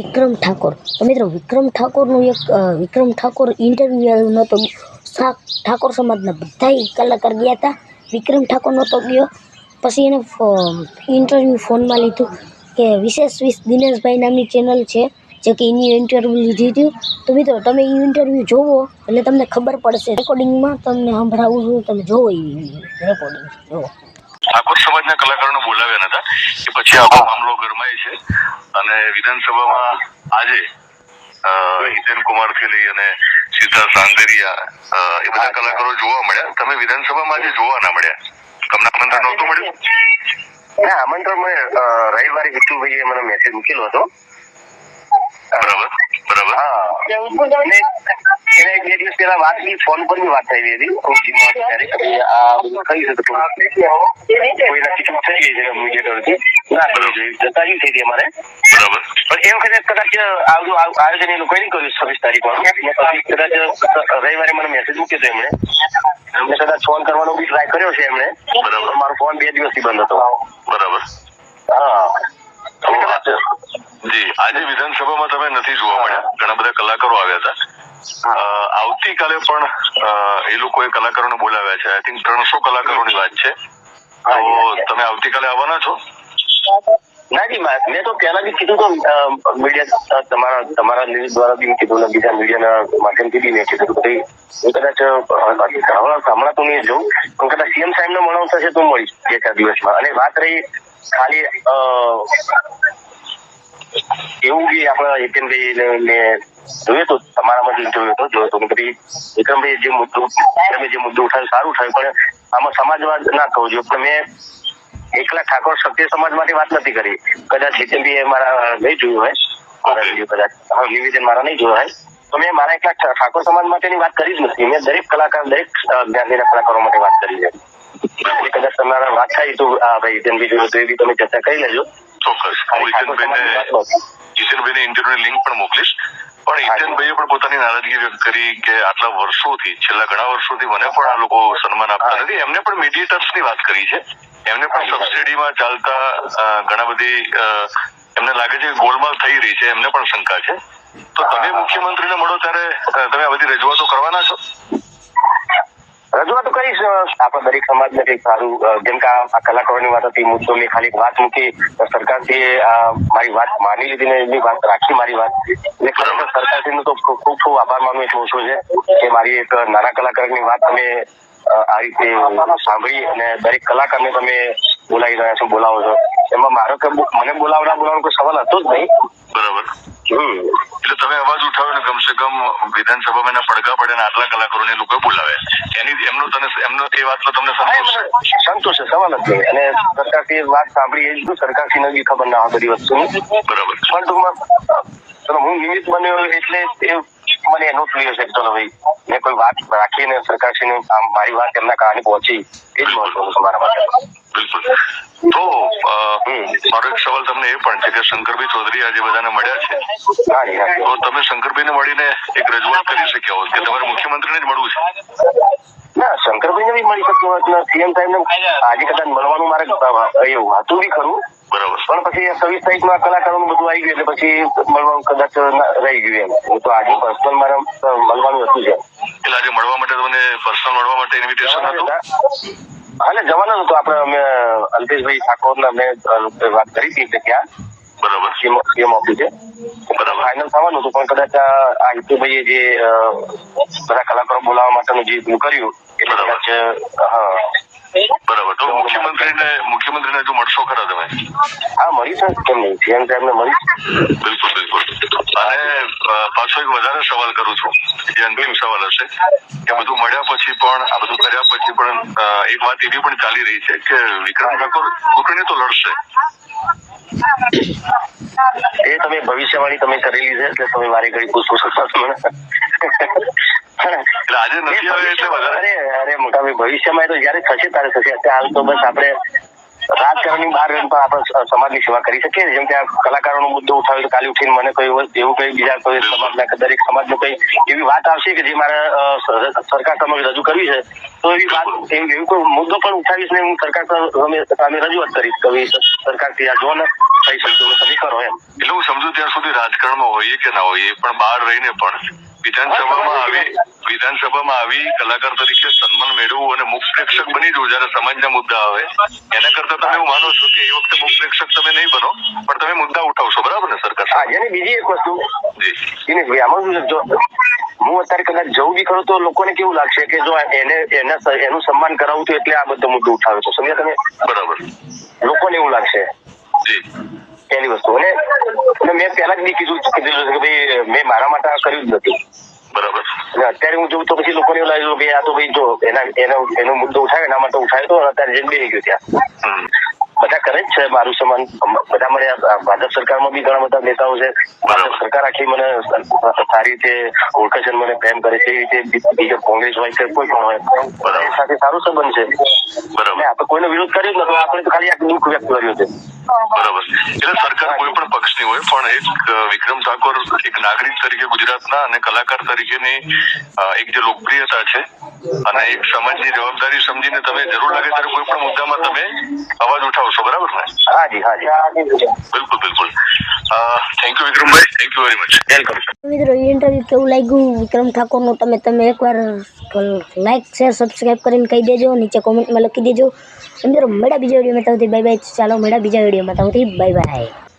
વિક્રમ ઠાકોર. તો મિત્રો, વિક્રમ ઠાકોરનું એક વિક્રમ ઠાકોર ઇન્ટરવ્યૂ આવ્યું નહોતો સા ઠાકોર સમાજના બધાય કલાકાર ગયા હતા વિક્રમ ઠાકોર નહોતો ગયો. પછી એને ઇન્ટરવ્યૂ ફોનમાં લીધું કે વિશેષ વિશ દિનેશભાઈ નામની ચેનલ છે, જે કે એની ઇન્ટરવ્યૂ લીધી હતી. તો મિત્રો, તમે એ ઇન્ટરવ્યૂ જોવો, એટલે તમને ખબર પડશે. રેકોર્ડિંગમાં તમને સંભળાવું છું, તમે જોવો એ રેકોર્ડિંગ જોવો. ઠાકોર સમાજના કલાકારોને બોલાવ્યા નતા કે પછી આખો મામલો ગરમાય છે. અને વિધાનસભામાં આજે હિતેન કુમારથી લઈ અને સીધા સાંદેરિયા એ બધા કલાકારો જોવા મળ્યા. તમે વિધાનસભામાં આજે જોવા ના મળ્યા? તમને આમંત્રણ નહોતું મળ્યું? ના આમંત્રણ મેં અ, રવિવારે હિતુભાઈએ મને મેસેજ મૂકેલો હતો. બરાબર બરાબર. હા. એને પહેલા વાત બી ફોન પર બી વાત થઈ હતી હું જીમમાં હતો ત્યારે કે આ બધું કહી શકતો કોઈના ચૂક થઈ ગઈ છે મીડિયેટરથી ના કરવી જોઈએ જતા થઈ હતી અમારે. બરાબર. પણ એ વખતે કદાચ આવડું આ- આયોજન એ લોકોએ કર્યું છવ્વીસ તારીખ. પછી કદાચ રવિવારે મને મેસેજ મૂક્યો હતો એમણે. એમને કદાચ ફોન કરવાનો બી ટ્રાય કર્યો છે એમણે. બરાબર. મારો ફોન બે દિવસથી બંધ હતો. બરાબર. હા. જી આજે વિધાનસભામાં તમે નથી જોવા મળ્યા. ઘણા બધા કલાકારો આવ્યા હતા. આવતીકાલે પણ એ લોકોએ કલાકારોને બોલાવ્યા છે. આઈ થિંક ત્રણસો કલાકારોની વાત છે. તો તમે આવતીકાલે આવવાના છો? ના જી મેં તો પહેલા બી કીધું તો મીડિયા તમારા તમારા ન્યૂઝ દ્વારા બી કીધું ને બીજા મીડિયાના માધ્યમથી બી મેં કીધું ભાઈ હું કદાચ હમણાં તો નહીં જઉં. પણ કદાચ સીએમ સાહેબ નો મળવાનું થશે તો મળીશ બે ચાર દિવસમાં. અને વાત રહી ખાલી એવું બી આપણા ને જોયું તો તમારામાં જ જોયું તો જોયું હતું. પછી ભાઈ વિક્રમભાઈ જે મુદ્દો તમે જે મુદ્દો ઉઠાવ્યો, સારું થયું, પણ આમાં સમાજવાદ ના થવો જોઈએ. પણ મેં એકલા ઠાકોર ક્ષત્રિય સમાજ માટે વાત નથી કરી. કદાચ હિતેનભાઈ એ મારા નહીં જોયું હોય. કદાચ. નિવેદન મારા નહીં જોયું હોય. તો મેં મારા એકલા ઠાકોર સમાજ માટેની વાત કરી જ નથી. મેં દરેક કલાકાર, દરેક જ્ઞાતિના કલાકારો માટે વાત કરી છે. કદાચ તમારા વાત થાય તો ભાઈ હિતેનભાઈ જોયું તો એ બી તમે ચર્ચા કરી લેજો. ચોક્કસ. હું હિતેનભાઈને. હિતેનભાઈને ઇન્ટરવ્યુ લિંક પણ મોકલીશ. પણ હિતેનભાઈએ પણ પોતાની નારાજગી વ્યક્ત કરી કે આટલા વર્ષોથી છેલ્લા ઘણા વર્ષોથી મને પણ આ લોકો સન્માન આપતા નથી. એમને પણ મીડિયેટર્સની વાત કરી છે. એમને પણ સબસિડીમાં ચાલતા ઘણા બધી એમને લાગે છે કે ગોલમાલ થઈ રહી છે. એમને પણ શંકા છે. તો તમે મુખ્યમંત્રીને મળો ત્યારે તમે આ બધી રજૂઆતો કરવાના છો? રજૂઆત કરીશ. આપણા દરેક સમાજને કંઈક સારું જેમ કે આ કલાકારોની વાત હતી, મુદ્દો મેં ખાલી વાત મૂકી સરકારશ્રીએ મારી વાત માની લીધી ને એમની વાત રાખી મારી વાત. એટલે ખરેખર સરકારશ્રીનો તો ખૂબ ખૂબ આભાર માનું એટલું ઓછો છે કે મારી એક નાના કલાકારની વાત તમે આ રીતે સાંભળી અને દરેક કલાકારને તમે બોલાવી રહ્યા છો, બોલાવો છો. એમાં મારો કે મને બોલાવડા બોલાવવાનો કોઈ સવાલ હતો જ નહીં. બરાબર. એટલે તમે અવાજ ઉઠાવ્યો ને કમસે કમ વિધાનસભામાં એના પડઘા પડે ને આટલા કલાકારોને લોકો બોલાવે. એની એમનો તને એમનો એ વાતનો તમને સંતોષ છે સંતોષ છે સવાલ જ નહીં. અને સરકારથી વાત સાંભળી એ જ સરકારશ્રીને બી ખબર ના હોય બધી વસ્તુની. બરાબર પણ ટૂંકમાં હું નિમિત્ત બન્યો એટલે એ મને એનું ક્લિયર છે ચલો ભાઈ મેં કોઈ વાત રાખીને સરકારશ્રીને મારી વાત એમના કારણે પહોંચી. એ જ મહત્વનું તમારા માટે. બિલકુલ. તો મારો એક સવાલ તમને એ પણ છે કે શંકરભાઈ ચૌધરી આજે બધાને મળ્યા છે. તો તમે શંકરભાઈને મળીને એક રજૂઆત કરી શક્યા હોત કે તમારે મુખ્યમંત્રીને જ મળવું છે? ના શંકરભાઈ બી મળી શકતો હોત સીએમ સાહેબ ને આજે કદાચ મળવાનું મારે એવું હતું બી ખરું. બરાબર. પણ પછી સવીસ તારીખમાં કલાકારોનું બધું આવી ગયું એટલે પછી મળવાનું કદાચ રહી ગયું એમ. હું તો આજે પર્સનલ મારે મળવાનું હતું છે એટલે આજે મળવા માટે તમને પર્સનલ મળવા માટે ઇન્વિટેશન હતું? હા ને જવાનું હતું. આપણે અમે અલ્પેશભાઈ ઠાકોર અમે અ, વાત કરી હતી કે ત્યાં. બરાબર. સીએમ ઓફિસે બરાબર. ફાઇનલ થવાનું હતું પણ કદાચ આ હિતુભાઈએ જે બધા કલાકારો બોલાવવા માટેનું જે કર્યું એટલે બરાબર. કદાચ હા. બરાબર. તો મુખ્યમંત્રીને મુખ્યમંત્રીને જો મળશો ખરા તમે? હા મળીશ કેમ નહીં? સીએમ સાહેબને મળીશ. બિલકુલ બિલકુલ. અને પાછો એક વધારે સવાલ કરું છું. જે અંતિમ સવાલ હશે. કે બધું મળ્યા પછી પણ આ બધું કર્યા પછી પણ એક વાત એવી પણ ચાલી રહી છે કે વિક્રમ ઠાકોર ચૂંટણી તો લડશે. એ તમે ભવિષ્યવાણી તમે કરેલી છે એટલે તમે મારી ઘડી પૂછવું શકશો મને આજે નથી આવે એટલે વધારે અરે મોટા ભવિષ્યમાં તો જયારે થશે ત્યારે થશે. અત્યારે હાલ તો બસ આપણે રાજકારણની બહાર રહીને પણ આપણે સમાજની સેવા કરી શકીએ જેમ કે આ કલાકારોનો મુદ્દો ઉઠાવ્યો કાલે ઉઠીને મને કોઈ એવું કઈ બીજા કોઈ સમાજના દરેક સમાજનું કઈ એવી વાત આવશે કે જે મારે સરકાર સમક્ષ રજૂ કરવી છે તો એવી વાત એવી કોઈ મુદ્દો પણ ઉઠાવીશ ને હું સરકાર સામે રજૂઆત કરીશ કે સરકારથી સરકાર આ જો ને થઈ શકતું તમે કરો એમ. એટલે હું સમજુ ત્યાં સુધી રાજકારણમાં હોઈએ કે ના હોઈએ પણ બહાર રહીને પણ વિધાનસભામાં આવી વિધાનસભામાં આવી કલાકાર તરીકે સન્માન મેળવવું અને મુખ પ્રેક્ષક બની જવું જયારે સમાજના મુદ્દા આવે એના કરતા તમે એવું માનો છો કે એ વખતે મુખ પ્રેક્ષક તમે નહીં બનો પણ તમે મુદ્દા ઉઠાવશો બરાબર ને સરકાર બીજી એક વસ્તુ. જી. આમાં હું અત્યારે કદાચ જવું બી ખરું તો લોકોને કેવું લાગશે કે જો એને એના એનું સન્માન કરાવું તો એટલે આ બધો મુદ્દો ઉઠાવે છે સમજ્યા તમે? બરાબર. લોકોને એવું લાગશે. જી. પહેલી વસ્તુ. અને મેં પહેલા જ બી કીધું કીધું કે ભાઈ મેં મારા માટે આ કર્યું જ નથી. બરાબર. અત્યારે હું જોઉં તો પછી લોકોને એવું લાગ્યું કે આ તો ભાઈ જો એના એનો એનો મુદ્દો ઉઠાવે એના માટે ઉઠાવ્યો તો અને અત્યારે જેમ બેસી ગયો ત્યાં. બધા કરે જ છે મારું સમાન. બધા મને ભાજપ સરકારમાં બી ઘણા બધા નેતાઓ છે. ભાજપ સરકાર આખી મને સારી રીતે ઓળખે છે મને પ્રેમ કરે છે. એ રીતે બીજો કોંગ્રેસ હોય કે કોઈ પણ હોય સાથે સારું સંબંધ છે. બરાબર. આપણે કોઈનો વિરોધ કર્યો જ નતો. આપણે તો ખાલી આ દુઃખ વ્યક્ત કર્યું છે. બરાબર. એટલે સરકાર કોઈ પણ પક્ષની હોય પણ એક વિક્રમ ઠાકોર એક નાગરિક તરીકે ગુજરાતના અને કલાકાર તરીકેની એક જે લોકપ્રિયતા છે અને એક સમાજની જવાબદારી સમજીને તમે જરૂર લાગે ત્યારે કોઈ પણ મુદ્દામાં તમે અવાજ ઉઠાવશો બરાબર ને? હાજી હાજી. બિલકુલ બિલકુલ. Thank you Vikrambhai. Thank you very much welcome મિત્રો એ ઇન્ટરવ્યૂ કેવું લાગ્યું? વિક્રમ ઠાકોરનું તમે તમે એકવાર લાઈક શેર સબસ્ક્રાઈબ કરીને કહી દેજો. નીચે કોમેન્ટમાં લખી દેજો. મિત્રો મળ્યા બીજા વિડીયોમાં ત્યાંથી બાય બાય ચાલો મળ્યા બીજા વિડીયોમાં ત્યાંથી બાય બાય